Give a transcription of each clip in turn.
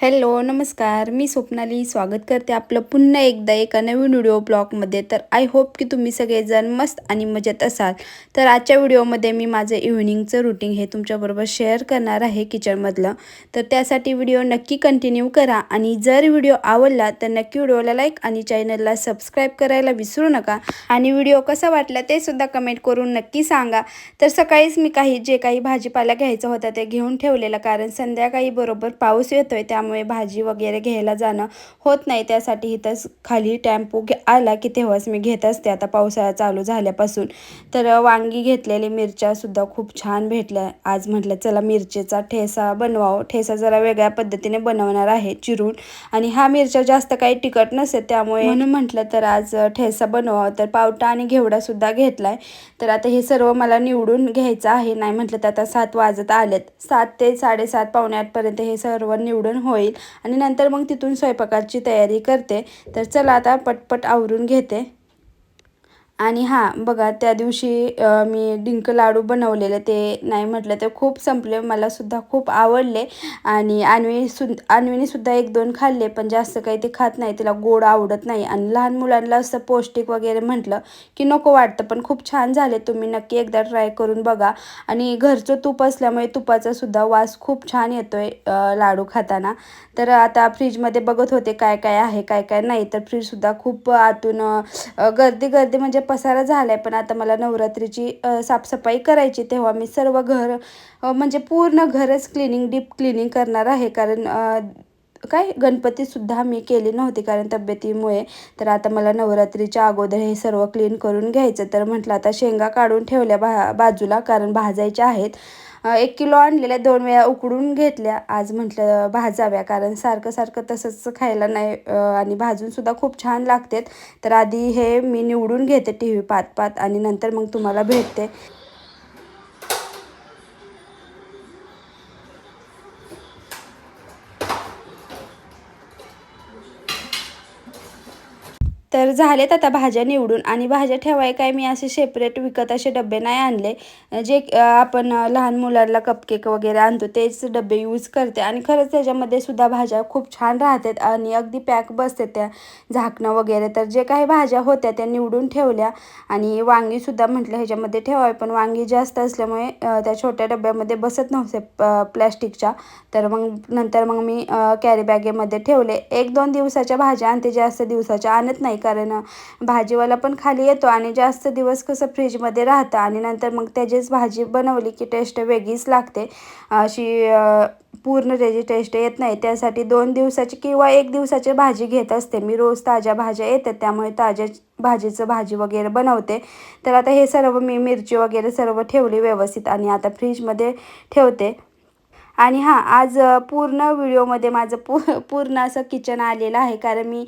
Hello नमस्कार. मी स्वप्नाली स्वागत करते आपलं पुन्हा एकदा एका नवीन व्हिडिओ ब्लॉगमध्ये. तर आय होप की तुम्ही सगळेजण मस्त आणि मजेत असाल. तर आजच्या व्हिडिओमध्ये मी माझं इव्हिनिंगचं रुटीन हे तुमच्याबरोबर शेअर करणार आहे किचनमधलं तर त्यासाठी व्हिडिओ नक्की कंटिन्यू करा आणि जर व्हिडिओ आवडला तर नक्की व्हिडिओला लाईक आणि चॅनलला सबस्क्राईब करायला विसरू नका. आणि व्हिडिओ कसा वाटला ते सुद्धा कमेंट करून नक्की सांगा. तर सकाळीच मी काही जे काही भाजीपाला घ्यायचं होतं ते घेऊन ठेवलेलं. कारण संध्याकाळी बरोबर पाऊस येतोय त्यामुळे त्यामुळे भाजी वगैरे घ्यायला जाणं होत नाही. त्यासाठी इथंच खाली टॅम्पो आला की तेव्हाच मी घेत असते. आता पावसाळा चालू झाल्यापासून. तर वांगी घेतलेली मिरच्यासुद्धा खूप छान भेटल्या. आज म्हटलं चला मिरचीचा ठेसा बनवावं. ठेसा जरा वेगळ्या पद्धतीने बनवणार आहे चिरून. आणि हा मिरच्या जास्त काही तिखट नसेल त्यामुळे म्हणून म्हटलं तर आज ठेसा बनवावं. तर पावटा आणि घेवडासुद्धा घेतला आहे तर आता हे सर्व मला निवडून घ्यायचं आहे. नाही म्हटलं तर आता सात वाजत आलेत. सात ते साडेसात पावणे आठपर्यंत हे सर्व निवडून होईल. होईल. आणि नंतर मग तिथून स्वयंपाकाची तयारी करते. तर चला आता पटपट आवरून घेते. आणि हां बघा त्या दिवशी मी डिंक लाडू बनवलेले ते नाही म्हटलं ते खूप संपले मलासुद्धा खूप आवडले. आणि अन्वी सु अन्वीनीसुद्धा एक दोन खाल्ले पण जास्त काही ते खात नाही तिला गोड आवडत नाही. आणि लहान मुलांना असं पौष्टिक वगैरे म्हटलं की नको वाटतं पण खूप छान झाले तुम्ही नक्की एकदा ट्राय करून बघा. आणि घरचं तूप असल्यामुळे तुपाचा सुद्धा वास खूप छान येतो आहे लाडू खाताना. तर आता फ्रीजमध्ये बघत होते काय काय आहे काय काय नाही तर फ्रीजसुद्धा खूप आतून गर्दी गर्दी म्हणजे पसारा झाला आहे पण आता मला नवरात्रीची साफसफाई करायची तेव्हा मी सर्व घर म्हणजे पूर्ण घरच क्लिनिंग डीप क्लिनिंग करणार आहे. कारण काय गणपतीसुद्धा मी केली नव्हती कारण तब्येतीमुळे. तर आता मला नवरात्रीच्या अगोदर हे सर्व क्लीन करून घ्यायचं. तर म्हटलं आता शेंगा काढून ठेवल्या बा बाजूला कारण भाजायच्या आहेत. एक किलो आणलेल्या दोन वेळा उकडून घेतल्या. आज म्हटलं भाजाव्या. कारण सारखं सारखं तसंच खायला नाही आणि भाजूनसुद्धा खूप छान लागतात. तर आधी हे मी निवडून घेते टी व्ही पात पात आणि नंतर मग तुम्हाला भेटते. तर झालेत आता भाज्या निवडून. आणि भाज्या ठेवाय काय मी असे सेपरेट विकत असे डबे नाही आणले. जे आपण लहान मुलांना कपकेक वगैरे आणतो तेच डबे यूज करते. आणि खरंच त्याच्यामध्ये सुद्धा भाज्या खूप छान राहतात आणि अगदी पॅक बसते त्या झाकणं वगैरे. तर जे काही भाज्या होत्या त्या निवडून ठेवल्या. आणि वांगीसुद्धा म्हटलं ह्याच्यामध्ये ठेवावे पण वांगी जास्त असल्यामुळे त्या छोट्या डब्यामध्ये बसत नव्हते प्लॅस्टिकच्या. तर मग नंतर मग मी कॅरी बॅगेमध्ये ठेवले. एक दोन दिवसाच्या भाज्या आणते जास्त दिवसाच्या आणत नाही. कारण भाजीवाला पण खाली येतो आणि जास्त दिवस कसं फ्रीजमध्ये राहतं आणि नंतर मग त्याचीच भाजी बनवली की टेस्ट वेगळीच लागते. अशी पूर्ण त्याची टेस्ट येत नाही. त्यासाठी दोन दिवसाची किंवा एक दिवसाची भाजी घेत असते. मी रोज ताज्या भाज्या येतात त्यामुळे ताज्या भाजीचं भाजी वगैरे बनवते. तर आता हे सर्व मी मिरची वगैरे सर्व ठेवली व्यवस्थित आणि आता फ्रीजमध्ये ठेवते. आणि हां आज पूर्ण व्हिडिओमध्ये माझं पू पूर्ण असं किचन आलेलं आहे. कारण मी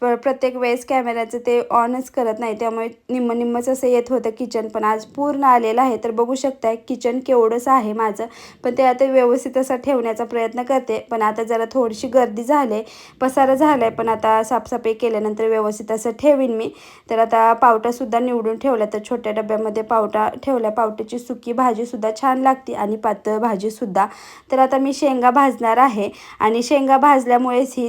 प्र प्रत्येक वेळेस कॅमेऱ्याचं ते ऑनच करत नाही. त्यामुळे निम्म निम्मच असं येत होतं किचन. पण आज पूर्ण आलेलं आहे. तर बघू शकताय किचन केवढंच आहे माझं. पण ते आता व्यवस्थित असं ठेवण्याचा प्रयत्न करते. पण आता जरा थोडीशी गर्दी झाली पसारा झाला आहे पण आता साफसफाई केल्यानंतर व्यवस्थित असं ठेवीन मी. तर आता पावटासुद्धा निवडून ठेवला तर छोट्या डब्यामध्ये पावटा ठेवला पावट्याची सुकी भाजीसुद्धा छान लागते. आणि पातळ भाजी सुद्धा. तर आता मी शेंगा भाजणार आहे आणि शेंगा भाजल्यामुळेच ही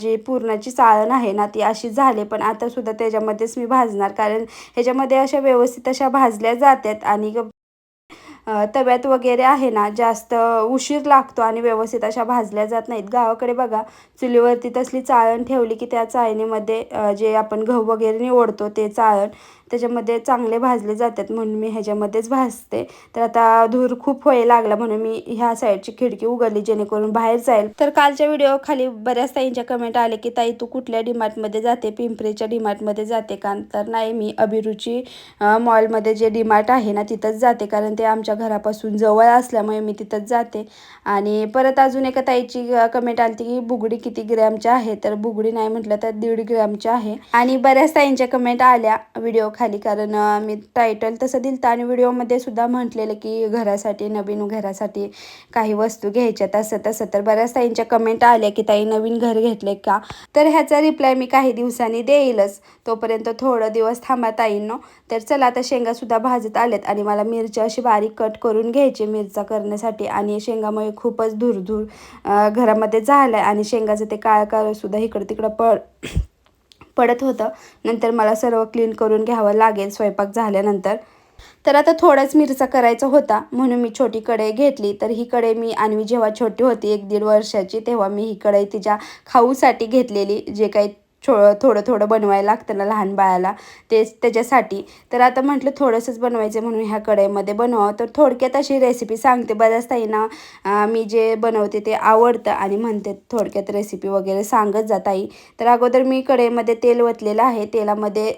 जी पूर्णाची चाळण आहे ना ती अशी झाली. पण आता सुद्धा त्याच्यामध्येच मी भाजणार. कारण ह्याच्यामध्ये अशा व्यवस्थित अशा भाजल्या जातात आणि तव्यात वगैरे आहे ना जास्त उशीर लागतो आणि व्यवस्थित अशा भाजल्या जात नाहीत. गावाकडे बघा चुलीवरती तसली चाळण ठेवली की त्या चाळणीमध्ये जे आपण गहू वगैरे निवडतो ते चाळण त्याच्यामध्ये चांगले भाजले जातात म्हणून मी ह्याच्यामध्येच भाजते. तर आता धूर खूप व्हायला लागला म्हणून मी ह्या साईडची खिडकी उघडली जेणेकरून बाहेर जाईल. तर कालच्या व्हिडिओ खाली बऱ्याच ताईंच्या कमेंट आले की ताई तू कुठल्या डिमार्टमध्ये जाते? पिंपरीच्या डिमार्टमध्ये जाते का? तर नाही मी अभिरुची मॉलमध्ये जे डिमार्ट आहे ना तिथंच जाते. कारण ते आमच्या घरापासून जवळ असल्यामुळे मी तिथंच जाते. आणि परत अजून एका ताईची कमेंट आली की बुगडी किती ग्रॅमच्या आहे? तर बुगडी नाही म्हटलं तर दीड ग्रॅमच्या आहे. आणि बऱ्याच ताईंच्या कमेंट आल्या व्हिडिओ खाली. कारण मी टायटल तसं दिलं आणि व्हिडिओमध्ये सुद्धा म्हटलेलं की घरासाठी नवीन घरासाठी काही वस्तू घ्यायच्या तसं तसं. तर बऱ्याच ताईंच्या कमेंट आल्या की ताई नवीन घर घेतले का? तर ह्याचा रिप्लाय मी काही दिवसांनी देईलच. तोपर्यंत थोडं दिवस थांबा ताईंनो. तर चला आता शेंगासुद्धा भाजत आलेत आणि मला मिरच्या अशी बारीक कट करून घ्यायची मिरचा करण्यासाठी. आणि शेंगामुळे खूपच धूर धूर घरामध्ये झालं आहे आणि शेंगाचं ते काळ सुद्धा इकडं तिकडं पड पडत होतं. नंतर मला सर्व क्लीन करून घ्यावं लागेल. स्वयंपाक झाल्यानंतर. तर आता थोडाच मिरचा करायचा होता. म्हणून मी छोटी कढई घेतली. तर ही कढई मी आणि जेव्हा छोटी होती एक दीड वर्षाची तेव्हा मी ही कढई तिच्या खाऊसाठी घेतलेली. जे काही छो थोडं थोडं बनवायला लागतं ना लहान बाळाला. तेच त्याच्यासाठी. तर आता म्हटलं थोडंसंच बनवायचं म्हणून ह्या कढईमध्ये बनवावं. तर थोडक्यात अशी रेसिपी सांगते. बऱ्याच ताईंना मी जे बनवते ते आवडतं आणि म्हणते थोडक्यात रेसिपी वगैरे सांगत जात आई तर अगोदर मी कढईमध्ये तेल वतलेलं आहे. तेलामध्ये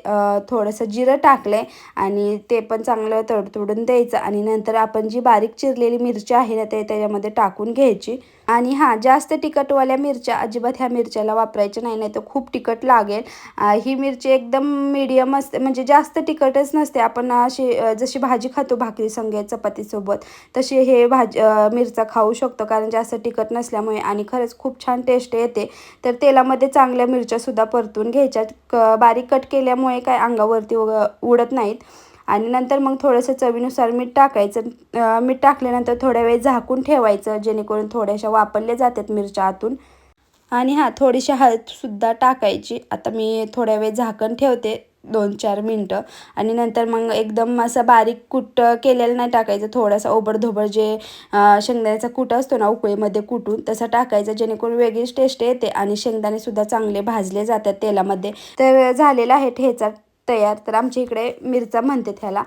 थोडंसं जिरं टाकलं आहे आणि ते पण चांगलं तडतोडून द्यायचं आणि नंतर आपण जी बारीक चिरलेली मिरची आहे ना ते त्याच्यामध्ये टाकून घ्यायची. आणि हां जास्त तिखटवाल्या मिरच्या अजिबात ह्या मिरच्याला वापरायच्या नाही नाही तर खूप तिखट लागेल. ही मिरची एकदम मीडियम असते म्हणजे जास्त तिखटच नसते. आपण अशी जशी भाजी खातो भाकरी संगे चपातीसोबत तशी हे भाजी मिरचा खाऊ शकतो कारण जास्त तिखट नसल्यामुळे आणि खरंच खूप छान टेस्ट येते. तर तेलामध्ये चांगल्या मिरच्यासुद्धा परतून घ्यायच्यात क बारीक कट केल्यामुळे काय अंगावरती उग- उडत नाहीत. आणि नंतर मग थोडंसं चवीनुसार मीठ टाकायचं. मीठ टाकल्यानंतर थोड्या वेळ झाकून ठेवायचं जेणेकरून थोड्याशा वापरल्या जातात मिरच्या आतून. आणि हां थोडीशी हळदसुद्धा टाकायची. आता मी थोड्या वेळ झाकण ठेवते दोन चार मिनटं. आणि नंतर मग एकदम असं बारीक कूट केलेलं नाही टाकायचं. थोडासा ओबडधोबड जे शेंगदाण्याचा कूट असतो ना उकळीमध्ये कुटून तसं टाकायचं. जेणेकरून वेगळीच टेस्ट येते आणि शेंगदाणेसुद्धा चांगले भाजले जातात तेलामध्ये. तर झालेला आहे ठेचा. तयार. तर आमच्या इकडे मिरचा म्हणते त्याला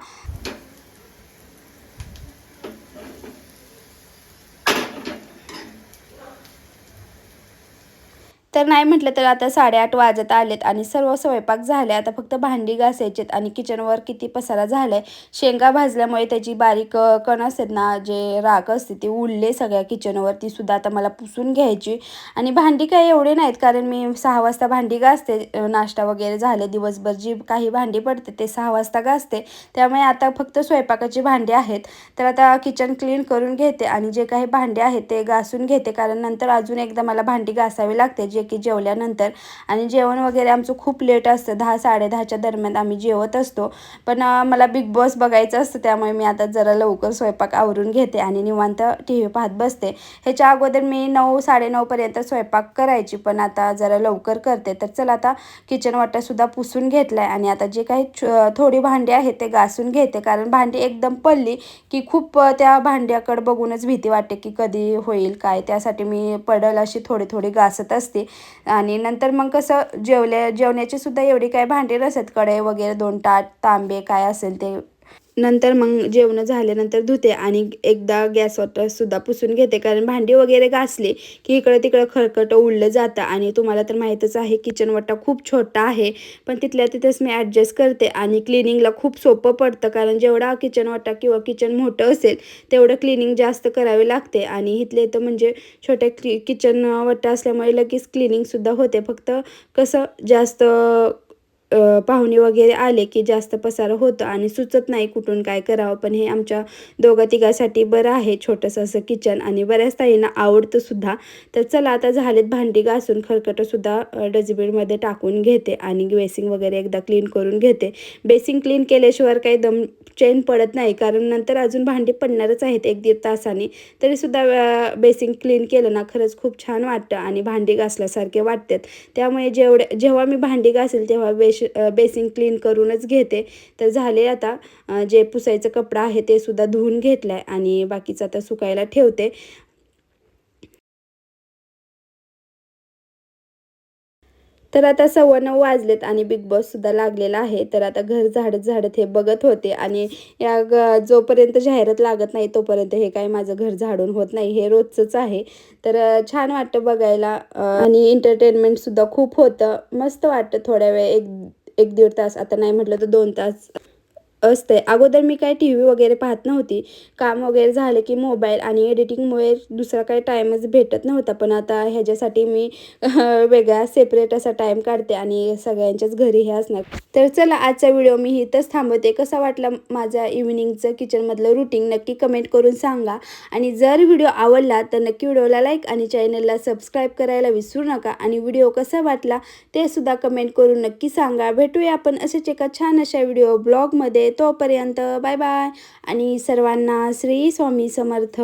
तर नाही म्हटलं तर आता साडेआठ वाजत आलेत आणि सर्व स्वयंपाक झाले. आता फक्त भांडी घासायचेत आणि किचनवर किती पसारा झालाय. शेंगा भाजल्यामुळे त्याची बारीक कण असतात ना जे राख असते ती उडले सगळ्या किचनवर ती सुद्धा आता मला पुसून घ्यायची. आणि भांडी काही एवढे नाहीत कारण मी सहा वाजता भांडी घासते. नाश्ता वगैरे झाले. दिवसभर जी काही भांडी पडते ते सहा वाजता घासते. त्यामुळे आता फक्त स्वयंपाकाची भांडी आहेत. तर आता किचन क्लीन करून घेते आणि जे काही भांडे आहेत ते घासून घेते. कारण नंतर अजून एकदा मला भांडी घासावी लागते. जे की जेवल्यानंतर आणि जेवण वगैरे आमचं खूप लेट असतं. दहा साडेदहाच्या दरम्यान आम्ही जेवत असतो. पण मला बिग बॉस बघायचं असतं त्यामुळे मी आता जरा लवकर स्वयंपाक आवरून घेते आणि निवांत टी व्ही पाहत बसते. ह्याच्या अगोदर मी नऊ साडेनऊपर्यंत स्वयंपाक करायची पण आता जरा लवकर करते. तर चला आता किचन वाटासुद्धा पुसून घेतला आहे आणि आता जे काही छ- थोडी भांडी आहेत ते घासून घेते. कारण भांडी एकदम पडली की खूप त्या भांड्याकडे बघूनच भीती वाटते की कधी होईल काय? त्यासाठी मी पडल अशी थोडी थोडी घासत असते. आणि नंतर मग कसं जेवल्या जेवण्याची सुद्धा एवढी काय भांडी नसत कढई वगैरे दोन ताट तांबे काय असेल ते नंतर मग जेवणं झाल्यानंतर धुते आणि एकदा गॅसवर सुद्धा पुसून घेते. कारण भांडी वगैरे घासली की इकडं तिकडं खळकट उडलं जातं आणि तुम्हाला तर माहीतच आहे किचन वट्टा खूप छोटा आहे. पण तिथल्या तिथेच मी ॲडजस्ट करते आणि क्लिनिंगला खूप सोपं पडतं. कारण जेवढा किचन वट्टा किंवा किचन मोठं असेल तेवढं क्लिनिंग जास्त करावे लागते. आणि इथले तर म्हणजे छोट्या क्लि किचन वट्टा असल्यामुळे लगेच क्लिनिंगसुद्धा होते. फक्त कसं जास्त पाहुणे वगैरे आले की जास्त पसार होतं आणि सुचत नाही कुठून काय करावं. पण हे आमच्या दोघा तिघासाठी बरं आहे. छोटंसं असं किचन आणि बऱ्याच ताईंना आवडतं सुद्धा. तर चला आता झालेत भांडी घासून खरकटंसुद्धा डस्टबिनमध्ये टाकून घेते आणि बेसिंग वगैरे एकदा क्लीन करून घेते. बेसिंग क्लीन केल्याशिवाय काही दम चेन पडत नाही. कारण नंतर अजून भांडी पडणारच आहेत एक दीड तासाने. तरीसुद्धा बेसिंग क्लीन केलं ना खरंच खूप छान वाटतं आणि भांडी घासल्यासारखे वाटतात. त्यामुळे जेवढे जेव्हा मी भांडी घासेल तेव्हा बेश बेसिन क्लीन करूनच घेते. तर झाले आता जे पुसायचं कपडा आहे ते सुद्धा धुवून घेतलं आहे आणि बाकीचं आता सुकायला ठेवते. तर आता सव्वा नऊ वाजलेत आणि बिग बॉस सुद्धा लागलेला आहे. तर आता घर झाडत झाडत हे बघत होते आणि या ग जोपर्यंत जाहिरात लागत नाही तोपर्यंत हे काय माझं घर झाडून होत नाही. हे रोजचंच आहे. तर छान वाटतं बघायला. आणि एंटरटेनमेंटसुद्धा खूप होतं. मस्त वाटतं थोड्या वेळ एक एक दीड तास. आता नाही म्हटलं तर दोन तास. असते अगोदर मी काय टी व्ही वगैरे पाहत नव्हती. काम वगैरे झालं की मोबाईल आणि एडिटिंगमुळे दुसरा काही टाईमच भेटत नव्हता. पण आता ह्याच्यासाठी मी वेगळा सेपरेट असा टाईम काढते आणि सगळ्यांच्याच घरी हे असणार. तर चला आजचा व्हिडिओ मी इथंच थांबवते. कसा वाटला माझा इव्हिनिंगचं किचनमधलं रुटीन नक्की कमेंट करून सांगा. आणि जर व्हिडिओ आवडला तर नक्की व्हिडिओला लाईक आणि चॅनलला सबस्क्राईब करायला विसरू नका. आणि व्हिडिओ कसा वाटला ते सुद्धा कमेंट करून नक्की सांगा. भेटूया आपण असेच एका छान अशा व्हिडिओ ब्लॉगमध्ये तोपर्यंत बाय बाय. आणि सर्वांना श्री स्वामी समर्थ.